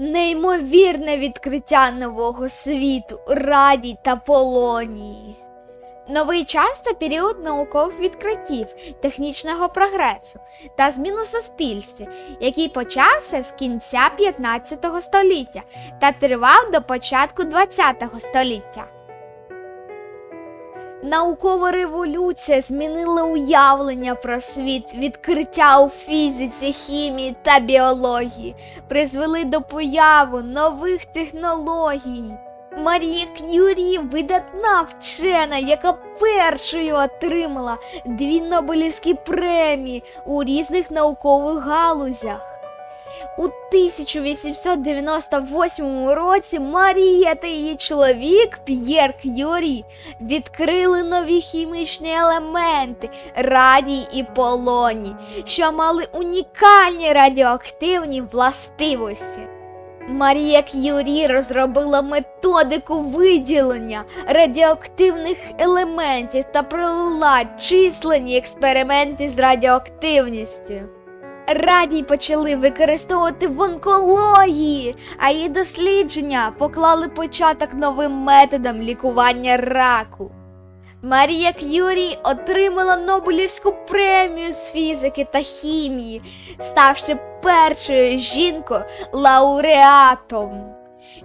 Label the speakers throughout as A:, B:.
A: Неймовірне відкриття нового світу, радій та полонії. Новий час це період наукових відкриттів, технічного прогресу та змін у суспільстві, який почався з кінця 15 століття та тривав до початку 20 століття. Наукова революція змінила уявлення про світ, відкриття у фізиці, хімії та біології, призвели до появи нових технологій. Марія К'юрі видатна вчена, яка першою отримала дві Нобелівські премії у різних наукових галузях. У 1898 році Марія та її чоловік П'єр К'юрі відкрили нові хімічні елементи радій і полоній, що мали унікальні радіоактивні властивості. Марія К'юрі розробила методику виділення радіоактивних елементів та провела численні експерименти з радіоактивністю. Радій почали використовувати в онкології, а її дослідження поклали початок новим методам лікування раку. Марія К'юрі отримала Нобелівську премію з фізики та хімії, ставши першою жінкою лауреатом.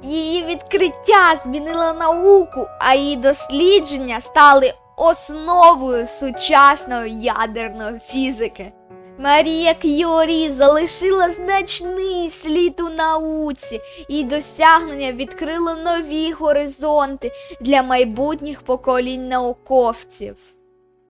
A: Її відкриття змінило науку, а її дослідження стали основою сучасної ядерної фізики. Марія К'юрі залишила значний слід у науці, і досягнення відкрило нові горизонти для майбутніх поколінь науковців.